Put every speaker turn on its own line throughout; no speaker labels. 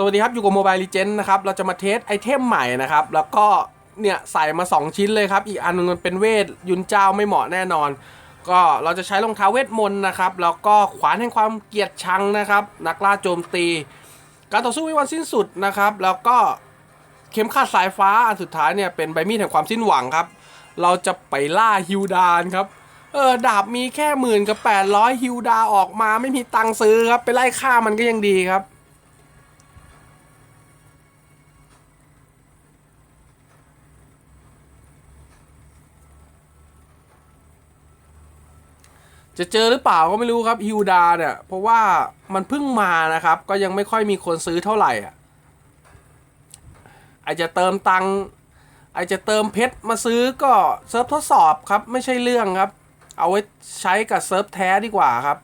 สวัสดีครับ อยู่กับโมบาย l ีเจนนะครับ เราจะมาเทสไอเทมใหม่นะครับ แล้วก็เนี่ยใส่มา 2 ชิ้นเลยครับ อีกอันนึงมันเป็นเวทยุนเจ้าไม่เหมาะแน่นอน ก็เราจะใช้รองเท้าเวทมนต์นะครับ แล้วก็ขวานแห่งความเกียดชังนะครับ นักล่าโจมตี การต่อสู้ไม่วันสิ้นสุดนะครับ แล้วก็เข็มขัดสายฟ้าอันสุดท้ายเนี่ยเป็นใบมีดแห่งความสิ้นหวังครับ เราจะไปล่าฮิวดานครับ เออดาบมีแค่หมื่นกับ800ฮิวดาออกมาไม่มีตังค์ซื้อครับไปไล่ฆ่ามันก็ยังดีครับ จะเจอหรือเปล่าก็ไม่รู้ครับฮิวดาเนี่ย เพราะว่ามันเพิ่งมานะครับ ก็ยังไม่ค่อยมีคนซื้อเท่าไหร่อะอาจจะเติมตังค์อาจจะเติมเพชรมาซื้อก็เซิร์ฟทดสอบครับ ไม่ใช่เรื่องครับ เอาไว้ใช้กับเซิร์ฟแท้ดีกว่าครับ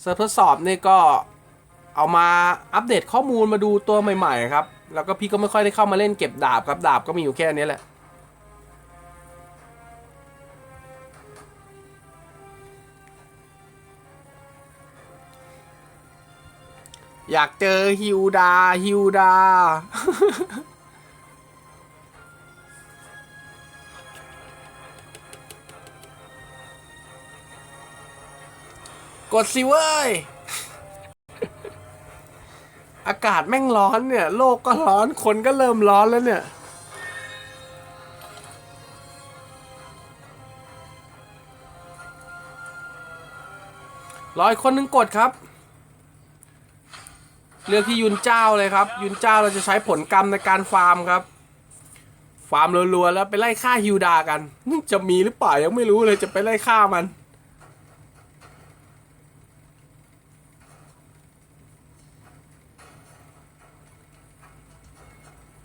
เซิร์ฟทดสอบนี่ก็เอามาอัปเดตข้อมูลมาดูตัวใหม่ ๆ ครับ แล้วก็พี่ก็ไม่ค่อยได้เข้ามาเล่นเก็บดาบครับ ดาบก็มีอยู่แค่นี้แหละ อยากเจอฮิวดาฮิวดา กดสิเว้ย อากาศแม่งร้อนเนี่ย โลกก็ร้อน คนก็เริ่มร้อนแล้วเนี่ยร้อยคนหนึ่งกดครับ เลือกที่ยุนเจ้าเลยครับ ยุนเจ้าเราจะใช้ผลกรรมในการฟาร์มครับ ฟาร์มรัวๆแล้วไปไล่ฆ่าฮิวดากัน จะมีหรือเปล่ายังไม่รู้เลยจะไปไล่ฆ่ามัน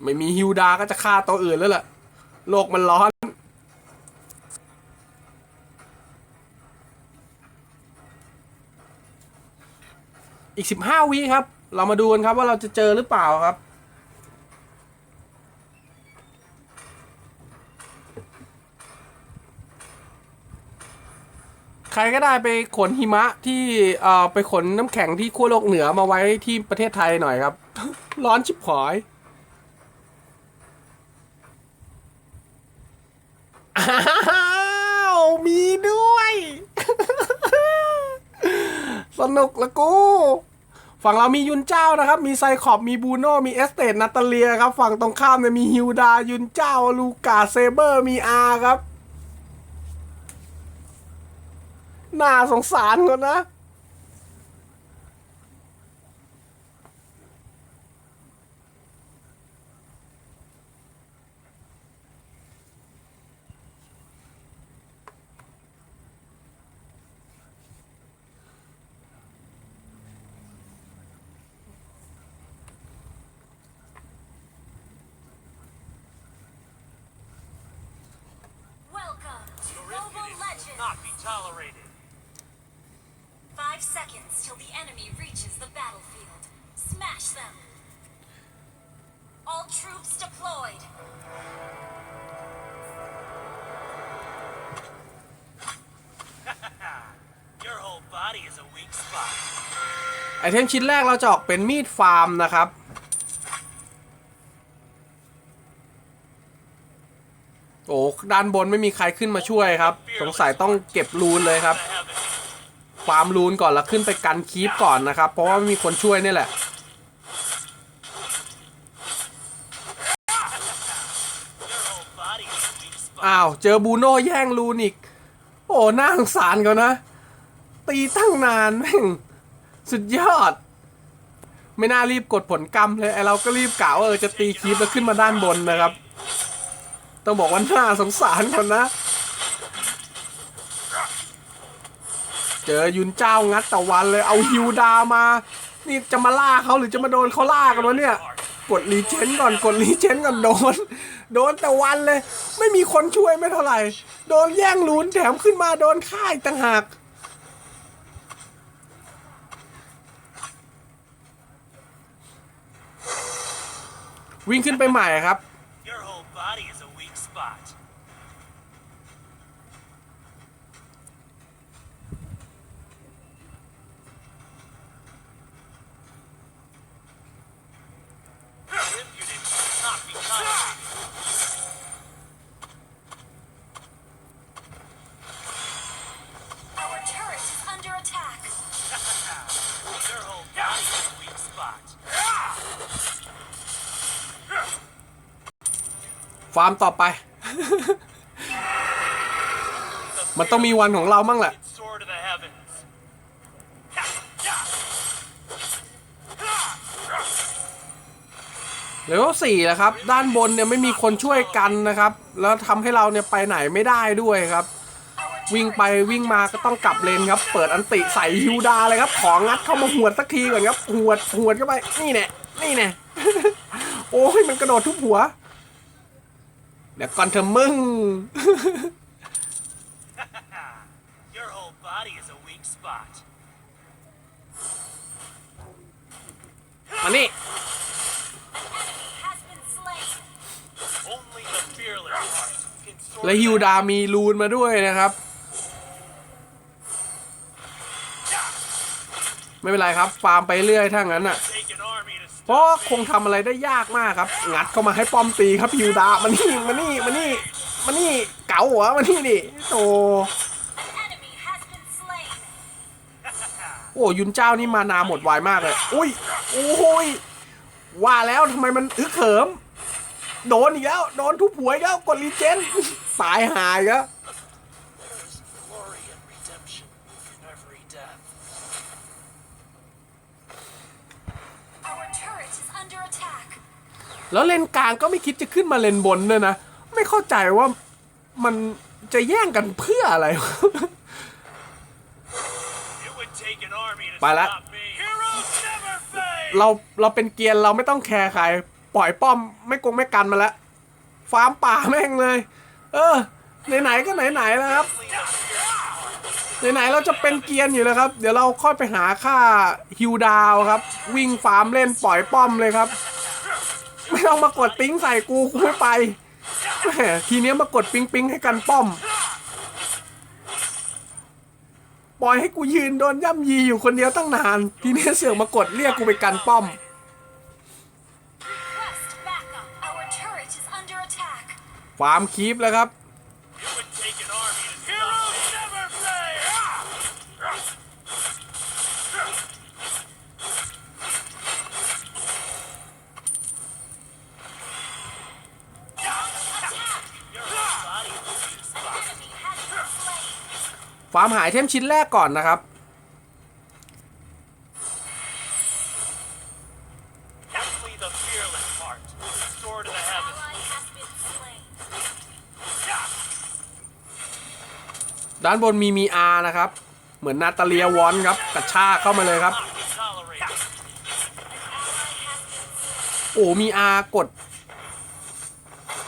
ไม่มีฮิวดาก็จะฆ่าตัวอื่นแล้วล่ะ โลกมันร้อน อีก15วิครับ เรามาดูกันครับว่าเราจะเจอหรือเปล่าครับ ใครก็ได้ไปขนหิมะที่เอ่อไปขนน้ำแข็งที่ขั้วโลกเหนือมาไว้ที่ประเทศไทยหน่อยครับ ร้อนชิบหายอ้าวมีด้วย สนุกละกู ฝั่งเรามียุนเจ้านะครับ มีไซคอบมีบูโนมีเอสเตดนาตาเลียครับ ฝั่งตรงข้ามเนี่ยมีฮิวดา ยุนเจ้า ลูกาเซเบอร์ มีอาครับ น่าสงสารคนนะ
not be tolerated.
Five seconds till the enemy reaches the battlefield. Smash them! All troops deployed!
Your whole body is a weak spot.
ไอเทมชิ้นแรกเราจะออกเป็นมีดฟาร์มนะครับ โอ้ด้านบนไม่มีใครขึ้นมาช่วยครับ สงสัยต้องเก็บรูนเลยครับ
The heavens.
ฟามรูนก่อนแล้วขึ้นไปกันคีปก่อนนะครับ เพราะว่าไม่มีคนช่วยนี่แหละ อ้าว เจอบูโน่แย่งรูนอีก โอ้น่าสงสารเขานะ ตีตั้งนานแม่งสุดยอด ไม่น่ารีบกดผลกรรมเลยไอเราก็รีบกล่าวว่าเออจะตีคีปแล้วขึ้นมาด้านบนนะครับ ต้องบอกว่าน่าสงสารคนนะ เจอยุนเจ้างัดตะวันเลยเอาฮิวดามา นี่จะมาล่าเขาหรือจะมาโดนเขาล่ากันวะเนี่ย กดรีเจนก่อนกดรีเจนก่อนโดน โดนต่วันเลย ไม่มีคนช่วยไม่เท่าไหร่ โดนแย่งลูนแถมขึ้นมาโดนฆ่าอีกต่างหากวิ่งขึ้นไปใหม่ครับ
spot.
ฟามต่อไป มันต้องมีวันของเรามั่งแหละ เลเวลสี่นะครับ ด้านบนเนี่ยไม่มีคนช่วยกันนะครับ แล้วทำให้เราเนี่ยไปไหนไม่ได้ด้วยครับ วิ่งไปวิ่งมาก็ต้องกลับเลนครับ เปิดอันติใส่ฮิวดาเลยครับ ของงัดเข้ามาหวดสักทีก่อนครับหวดหวดเข้าไป นี่แน่นี่แน่ โอ้ยมันกระโดดทุบหัว เดี๋ยวก่อนเธอะมึง
Your whole body is a weak spot.
มานี่
Has been slain.
Only the fearless heart can sword
และ
of
ฮิว
the
ดามีรูนมาด้วยนะครับ ไม่เป็นไรครับ ฟาร์มไปเรื่อยถ้างั้นอะ
Take an army to
เพราะคงทำอะไรได้ยากมากครับ งัดเข้ามาให้ป้อมตีครับฮิวดามานี่มานี่มานี่มานี่เก๋าหัวมานี่ดิโตโอ้ยุนเจ้านี่มานาหมดไวมากเลย อุ้ยโอ้ยว่าแล้วทำไมมันอึกเขิม โดนอีกแล้ว โดนทุบหัวอีกแล้ว กดรีเจนตายหายแล้ว แล้วเลนกลางก็ไม่คิดจะขึ้นมาเลนบนด้วยนะ ไม่เข้าใจว่ามันจะแย่งกันเพื่ออะไร ไปละ เราเราเป็นเกียนเราไม่ต้องแคร์ใคร ปล่อยป้อมไม่กงไม่กันมาแล้วฟาร์มป่าแม่งเลย เออ ไหนๆก็ไหนๆแล้วครับ ไหนๆเราจะเป็นเกียนอยู่แล้วครับ เดี๋ยวเราค่อยไปหาค่าฮิวดาวครับ วิ่งฟาร์มเล่นปล่อยป้อมเลยครับ ไม่ต้องมากดปิ๊งใส่กูกูไม่ไปแหมทีเนี้ยมากดปิ๊งปิ๊งให้กันป้อม ปล่อยให้กูยืนโดนย่ำยีอยู่คนเดียวตั้งนาน ทีเนี้ยเสือกมากดเรียกกูไปกันป้อม
Request backup. Our turret is under attack.
ฟาร์มคีปแล้วครับ ฟาร์มหายเทมชิ้นแรกก่อนนะครับ
Only the fearless heart. Sword of the heavens.
Ally has been slain.
ด้านบนมีมีอานะครับ เหมือนนาตาเลียวอนครับกระชากเข้ามาเลยครับ
Not be tolerated.
Ally has been slain.
โอ้มีอากด
An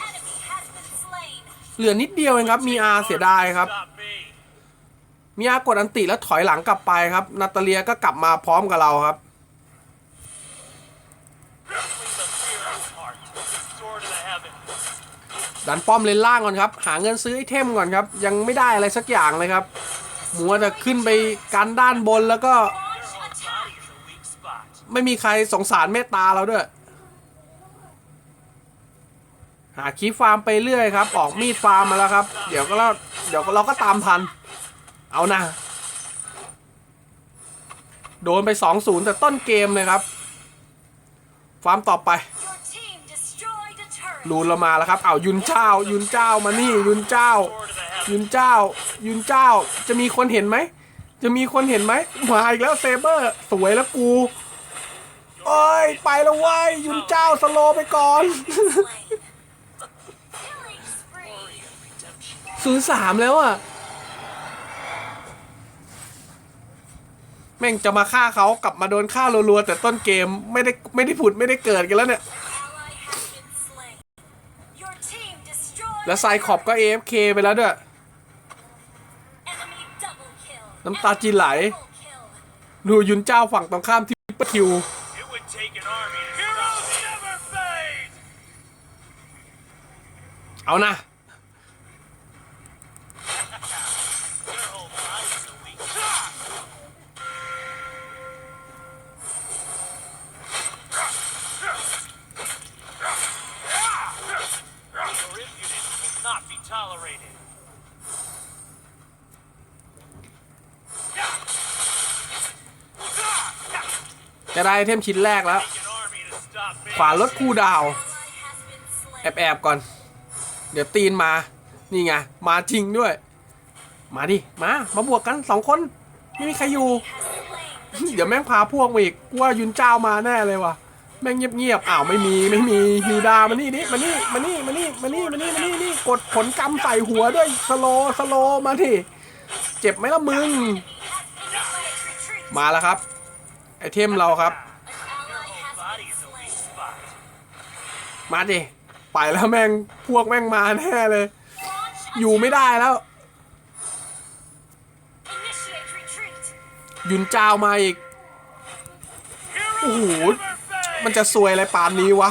enemy has been slain.
เหลือนิดเดียวเองครับ มีอาเสียดายครับ
Stop me.
มีอากดอันติแล้วถอยหลังกลับไปครับ นาตาเลียก็กลับมาพร้อมกับเราครับ ดันป้อมเลนล่างก่อนครับ หาเงินซื้อไอเทมก่อนครับ ยังไม่ได้อะไรสักอย่างเลยครับมัวจะขึ้นไปกันด้านบนแล้วก็ ไม่มีใครสงสารเมตตาเราด้วย หาคีฟาร์มไปเรื่อยครับ ออกมีดฟาร์มมาแล้วครับ เดี๋ยวก็เราเดี๋ยวเราก็ตามทัน เอานะ โดนไป 2-0 แต่ต้นเกมเลยครับ ฟาร์มต่อไป
Your team destroyed a turret.
รูนเรามาแล้วครับเอายุนเจ้า ยุนเจ้ามานี่ยุนเจ้า ยุนเจ้า ยุนเจ้า จะมีคนเห็นไหม จะมีคนเห็นไหมมาอีกแล้วเซเบอร์ สวยแล้วกูโอ้ยไปแล้วว้ยยุนเจ้าสโลไปก่อนศูนย์สามแล้วอะ แม่งจะมาฆ่าเขากลับมาโดนฆ่ารัวๆแต่ต้นเกมไม่ได้ไม่ได้ผุดไม่ได้เกิดกันแล้วเนี่ย แล้วไซคอบก็ AFK ไปแล้วด้วย น้ำตาจีไหล ดูยุนเจ้าฝั่งตรงข้ามที่ปคิว เอานะ
Your whole body is a weak spot. Your impudence will not be tolerated.
จะได้ไอเทมชิ้นแรกแล้ว ขวาลดคูลดาว แอบแอบๆก่อน เดี๋ยวตีนมา นี่ไง มาจริงด้วย มาดิ มา มาบวกกันสองคน ไม่มีใครอยู่ เดี๋ยวแม่งพาพวกมาอีกกูว่ายุนเจ้ามาแน่เลยว่ะ แม่งเงียบๆ อ้าวไม่มีไม่มีฮิวดามานี่นี่มานี่มานี่มานี่มานี่มานี่มานี่นี่กดผลกรรมใส่หัวด้วยสโลสโลมาทีเจ็บไหมล่ะมึง มาแล้วครับ เทมเราครับ มาดิ ไปแล้วแม่ง พวกแม่งมาแน่เลย อยู่ไม่ได้แล้ว ยุนเจ้ามาอีก โอ้โห มันจะซวยอะไรปานนี้วะ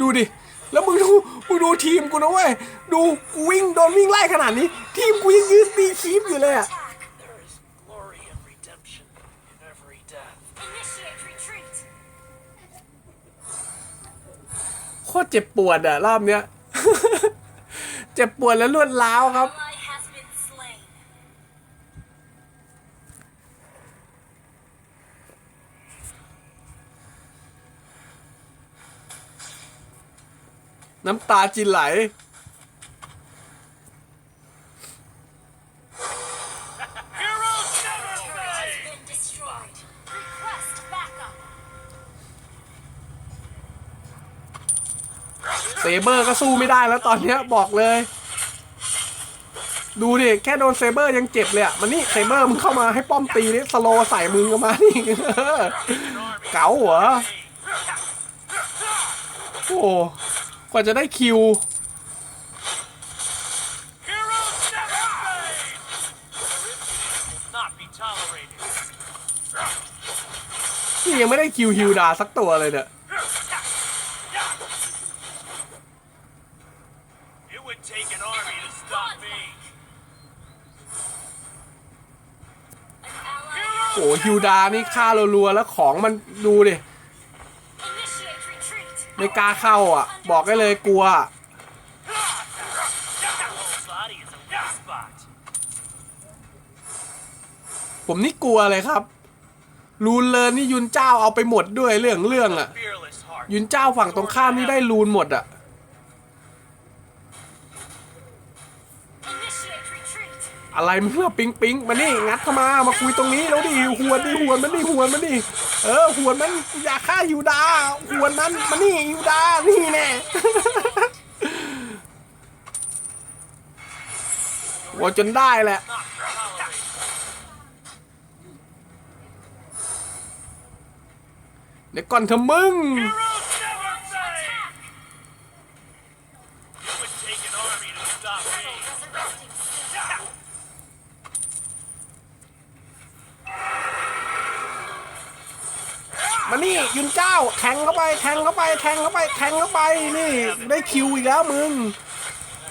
ดูดิ แล้วมึงดู มึงดูทีมกูนะเว้ย ดูกูวิ่งโดนวิ่งไล่ขนาดนี้ ทีมกูยังยืนตีคีปอยู่เลยอะ ตรเจ็บปวดอะรอบเนี้ย เจ็บปวดและรวดร้าวครับ น้ำตาจินไหล เซเบอร์ก็สู้ไม่ได้แล้วตอนเนี้ยบอกเลย ดูดิ แค่โดนเซเบอร์ยังเจ็บเลยอะมันนี่เซเบอร์มึงเข้ามาให้ป้อมตีนี่สโลใส่มึงกันมานี่เก๋าเหรอโอ้กว่าจะได้คิวนี่ยังไม่ได้คิวฮิวดาสักตัวเลยเนี่ย
take an army to stop me.
An ally
โอ้ฮิวดานี่ฆ่ารัวๆแล้วของมันดูดิ
initiate retreat.
ไม่กล้าเข้าอะ บอกได้เลยกลัว
The whole body is a weak spot.
ผมนี่กลัวเลยครับ รูนเลินนี่ยุนเจ้าเอาไปหมดด้วยเรื่องเรื่องอะ
Fearless heart.
ยุนเจ้าฝั่งตรงข้ามนี่ได้รูนหมดอะ อะไรมึงเล่าปิ๊งปิ๊งมานี่งัดเข้ามามาคุยตรงนี้แล้วดิหวนดิหวนมันดิหวนมันดิเออหวนมันอยากฆ่าฮิวดาหวนมันมานี่ฮิวดานี่แน่โอ้จนได้แหละเดี๋ยวก่อนเถอะมึง ยุนเจ้าแทงเข้าไปแทงเข้าไปแทงเข้าไปแทงเข้าไปนี่ ได้คิวอีกแล้วมึง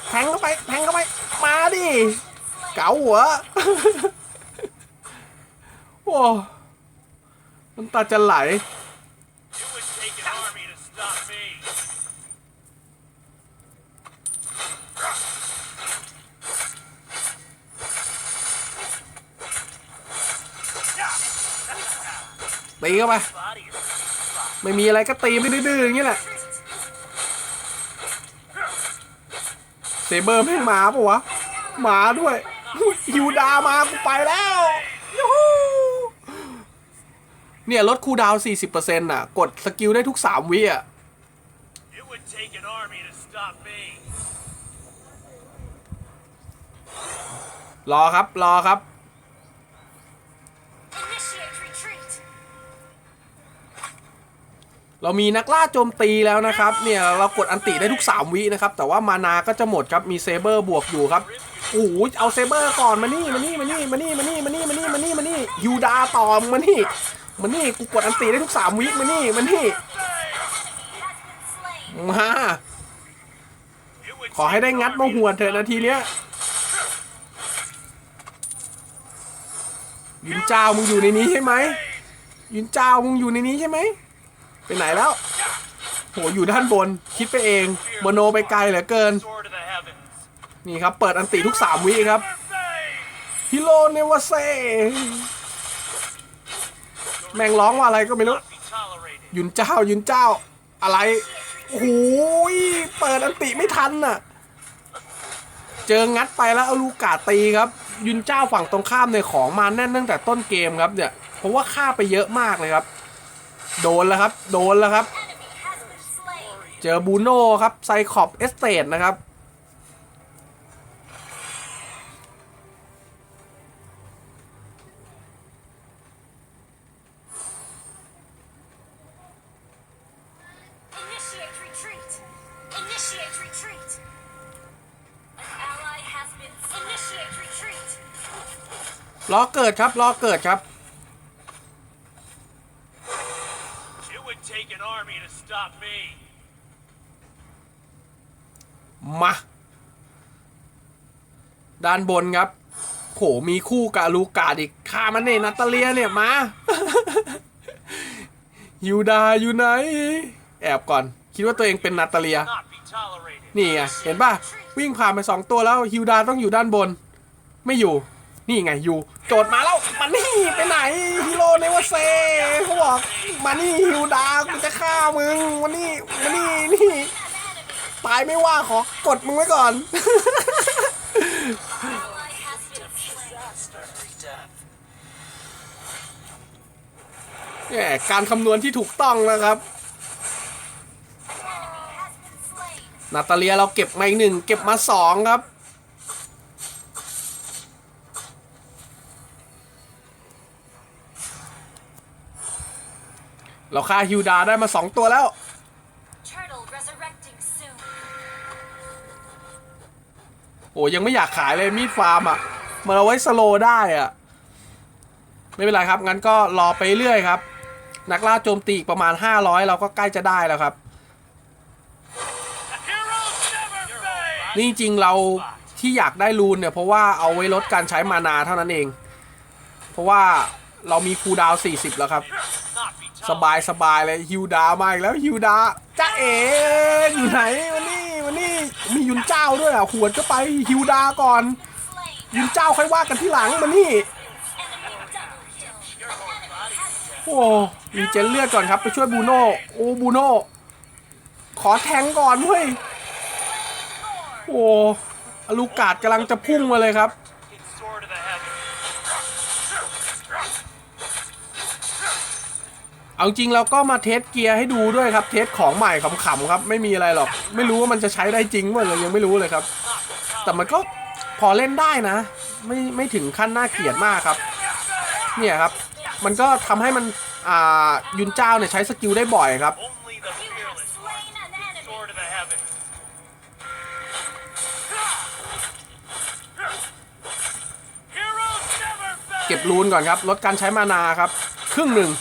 แทงเข้าไปแทงเข้าไปมาดิเก๋าหัวโอ้น้ำตาจะไหลตีเข้าไป ไม่มีอะไรก็ตีไม่ดื้อๆอย่างนี้แหละเซเบอร์แม่งมาปะวะมาด้วยฮิวดามากูไปแล้วยูฮูเนี่ยลดคูลดาวน์40%น่ะ กดสกิลได้ทุก 3 วิอะ
It would take an army to stop me.
รอครับ รอครับ เรามีนักล่าโจมตีแล้วนะครับ เนี่ยเรากดอันติได้ทุก 3 วินะครับ แต่ว่ามานาก็จะหมดครับ มีเซเบอร์บวกอยู่ครับโอ้โหเอาเซเบอร์ก่อนมานี่มานี่มานี่มานี่มานี่มานี่มานี่มานี่มานี่ฮิวดาต่อมมานี่มานี่กูกดอันติได้ทุก 3 วิมานี่มานี่มาขอให้ได้งัดมาหวดเถอะนาทีเนี้ยยุนเจ้ามึงอยู่ในนี้ใช่ไหมยุนเจ้ามึงอยู่ในนี้ใช่ไหม ไปไหนแล้ว โห อยู่ด้านบน คิดไปเองโมโนไปไกลเหลือเกิน นี่ครับ เปิดอันติทุก 3 วิครับ ฮิโรเนวาเซ แม่งร้องว่าอะไรก็ไม่รู้ ยุนเจ้า ยุนเจ้า อะไร โอ้โหยเปิดอันติไม่ทันน่ะ เจองัดไปแล้วเอาลูกกาตีครับ ยุนเจ้าฝั่งตรงข้ามเนี่ยของมาแน่นตั้งแต่ต้นเกมครับเนี่ย เพราะว่าฆ่าไปเยอะมากเลยครับ โดนแล้วครับ โดนแล้วครับ
Enemy has been slain.
เจอบูโน่ครับไซคอบเอสเตดนะครับ
Initiate retreat. Initiate retreat. An ally has been initiate retreat.
รอเกิดครับ รอเกิดครับ
It would take an army to stop me.
มา ด้านบนครับ โห มีคู่กับลูกาดอีกฆ่ามันเน่นาตาเลียเนี่ย มายูดาอยู่ไหน แอบก่อน คิดว่าตัวเองเป็นนาตาเลีย นี่ไง เห็นป่ะ วิ่งผ่านไปสองตัวแล้วฮิวดาต้องอยู่ด้านบน ไม่อยู่ นี่ไงอยู่ โจทย์มาแล้วมานี่ไปไหนฮิโร่เนวเซเขาบอก มานี่ฮิวดากูจะฆ่ามึงมานี่มานี่นี่ ตายไม่ว่าขอกดมึงไว้ก่อน
Ally has been slain.
แหมการคำนวณที่ถูกต้องนะครับ นาตาเลียเราเก็บมาอีกหนึ่งเก็บมาสองครับเราฆ่าฮิวดาได้มาสองตัวแล้ว โอ้ยังไม่อยากขายเลยมีดฟาร์มอะมันเอาไว้สโลได้อะ ไม่เป็นไรครับ งั้นก็รอไปเรื่อยครับ นักล่าโจมตีอีกประมาณ 500 เราก็ใกล้จะได้แล้วครับ นี่จริงเราที่อยากได้รูนเนี่ย เพราะว่าเอาไว้ลดการใช้มานาเท่านั้นเอง เพราะว่าเรามีคูดาว 40 แล้วครับ สบายสบายเลยฮิวดามาอีกแล้วฮิวดาจ้าเอ๋อยู่ไหนวันนี้ มียุนเจ้าด้วยอะหวดก็ไปฮิวดาก่อน ยุนเจ้าค่อยว่ากันที่หลังมานี่โอ้มีเจนเลือดก่อนครับ ไปช่วยบูโน่โอ้บูโน่ขอแทงก่อนเว้ยโอ้อลูกาดกำลังจะพุ่งมาเลยครับ เอาจริงเราก็มาเทสเกียร์ให้ดูด้วยครับ เทสของใหม่ขำๆครับ ไม่มีอะไรหรอก ไม่รู้ว่ามันจะใช้ได้จริงมั้ยเรายังไม่รู้เลยครับ แต่มันก็พอเล่นได้นะ ไม่ไม่ถึงขั้นน่าเกลียดมากครับ เนี่ยครับ มันก็ทำให้มันอ่ายุนเจ้าเนี่ยใช้สกิลได้บ่อยครับเก็บรูนก่อนครับลดการใช้มานาครับ ครึ่งหนึ่ง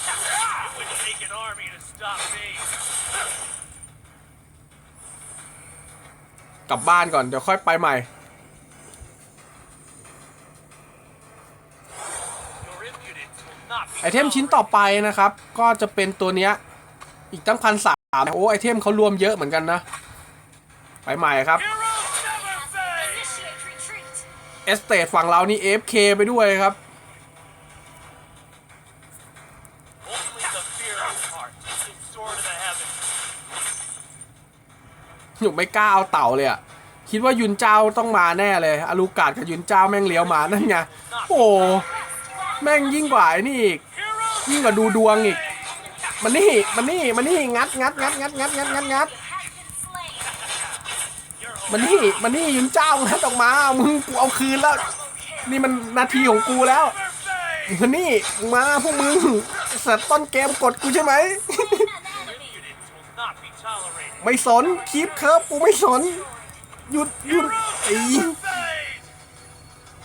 กลับบ้านก่อน เดี๋ยวค่อยไปใหม่
Your impudence will not be
ไอเทมชิ้นต่อไปนะครับ ก็จะเป็นตัวเนี้ย อีกตั้งพันสามโอ้ไอเทมเขารวมเยอะเหมือนกันนะ ไปใหม่ครับ
Heroes never fade.
Initiate retreat.
เอสเตทฝั่งเรานี่ AFK ไปด้วยครับ หนูไม่กล้าเอาเต่าเลยอะคิดว่ายุนเจ้าต้องมาแน่เลยอลูกาดกับยุนเจ้าแม่งเลี้ยวมานั่นไงโอ้แม่งยิ่งกว่าไอ้นี่อีกยิ่งกว่าดูดวงอีกมันนี่มันนี่มันนี่งัดงัดงัดงัดงัดงัดงัดงัดมันนี่มันนี่ยุนเจ้างัดออกมามึงกูเอาคืนแล้ว นี่มันนาทีของกูแล้วมันนี่มาพวกมึงสัตว์ต้นเกมกดกูใช่ไหม ไม่สนคลิปครับกูไม่สน หยุดหยุดไอ้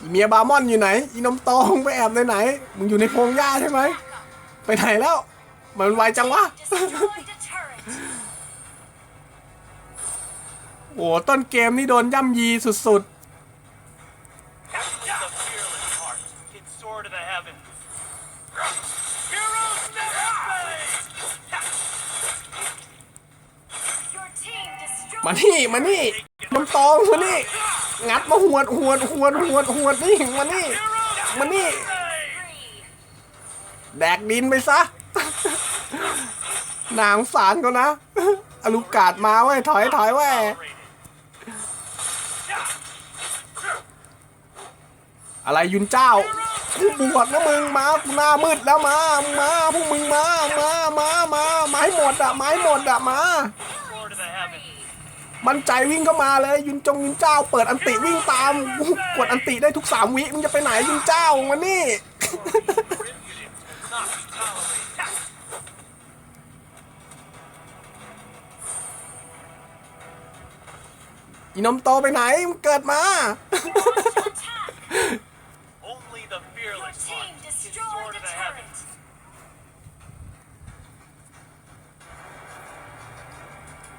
เมียบาร์มอนอยู่ไหน อีน้ำตองไปแอบในไหน มึงอยู่ในพงหญ้าใช่ไหม ไปไหนแล้ว มันไวจังวะ โอ้ต้นเกมนี่โดนย่ำยีสุดๆ มานี่มานี่นมโตองมานี่ งัดมาหวดหวดหวดหวดหวดนี่มานี่มานี่แดกดินไปซะ นางสารเขานะอลูกาดมาเว้ถอยถอยเว้อะไรยุนเจ้ากูบวชนะมึงมากูหน้ามืดแล้วมามึงมาพวกมึงมา มา มา มา มาให้หมดอะมาให้หมดอะมา มันใจวิ่งเข้ามาเลย ยุนจงยุนเจ้า เปิดอันติวิ่งตาม กดอันติได้ทุกสามวิมึงจะไปไหนยุนเจ้ามานี่ อีนมโตไปไหนมึงเกิดมา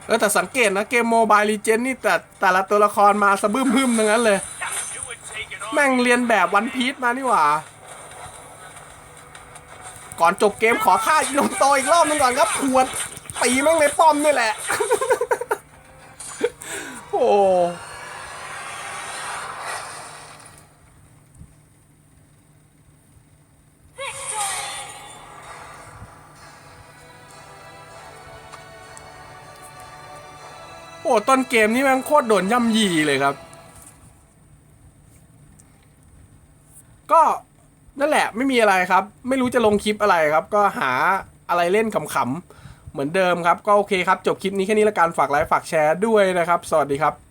เออแต่สังเกตนะเกมโมบายลีเจนนี่แต่แต่ละตัวละครมาสะบึ้มพึมทั้งนั้นเลย แม่งเรียนแบบวันพีชมานี่หว่า ก่อนจบเกมขอฆ่าอีนมโตอีกรอบนึงก่อนครับขวดตีแม่งในป้อมนี่แหละ โอ้ ต้นเกมนี่แม่งโคตรโดนย่ำยีเลยครับ ก็นั่นแหละไม่มีอะไรครับ ไม่รู้จะลงคลิปอะไรครับ ก็หาอะไรเล่นขำๆเหมือนเดิมครับ ก็โอเคครับ จบคลิปนี้แค่นี้ละกันฝากไลค์ฝากแชร์ด้วยนะครับ สวัสดีครับ